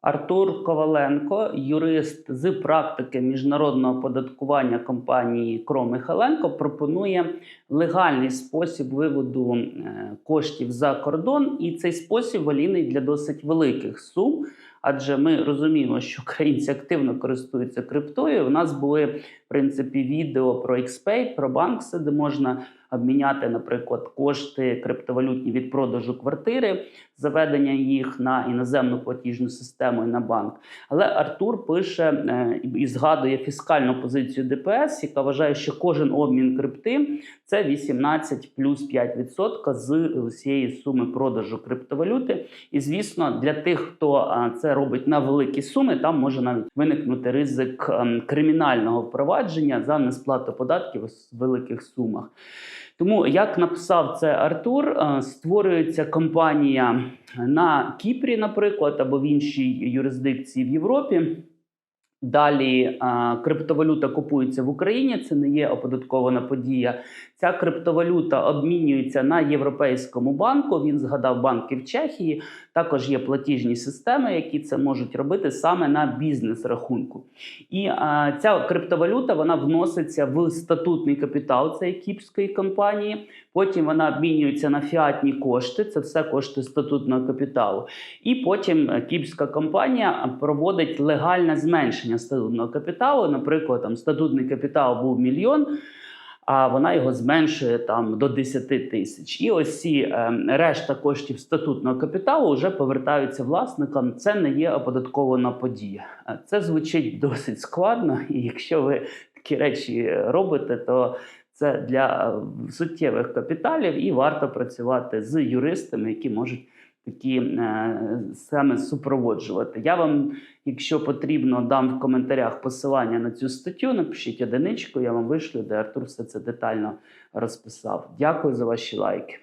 Артур Коваленко, юрист з практики міжнародного податкування компанії Кро Михаленко, пропонує легальний спосіб виводу е, коштів за кордон, і цей спосіб валійний для досить великих сум. Адже ми розуміємо, що українці активно користуються криптою. У нас були в принципі відео про XPay, про банкси, де можна обміняти, наприклад, кошти криптовалютні від продажу квартири, заведення їх на іноземну платіжну систему і на банк. Але Артур пише е, і згадує фіскальну позицію ДПС, яка вважає, що кожен обмін крипти це 18 плюс 5% з усієї суми продажу криптовалюти. І звісно, для тих, хто а, це робить на великі суми, там може навіть виникнути ризик ем, кримінального впровадження за несплату податків у великих сумах. Тому, як написав це Артур, е, створюється компанія на Кіпрі, наприклад, або в іншій юрисдикції в Європі. Далі криптовалюта купується в Україні. Це не є оподаткована подія. Ця криптовалюта обмінюється на європейському банку. Він згадав банки в Чехії. Також є платіжні системи, які це можуть робити саме на бізнес-рахунку. І а, ця криптовалюта вона вноситься в статутний капітал цієї кіпської компанії. Потім вона обмінюється на фіатні кошти. Це все кошти статутного капіталу. І потім е, кіпська компанія проводить легальне зменшення статутного капіталу. Наприклад, там статутний капітал був мільйон. А вона його зменшує там до 10 тисяч. І ось ці е, решта коштів статутного капіталу вже повертаються власникам. Це не є оподаткована подія. Е, Це звучить досить складно, і якщо ви такі речі робите, то це для е, суттєвих капіталів, і варто працювати з юристами, які можуть такі е, саме супроводжувати. Я вам, якщо потрібно, дам в коментарях посилання на цю статтю. Напишіть одиничку, я вам вишлю, де Артур все це детально розписав. Дякую за ваші лайки.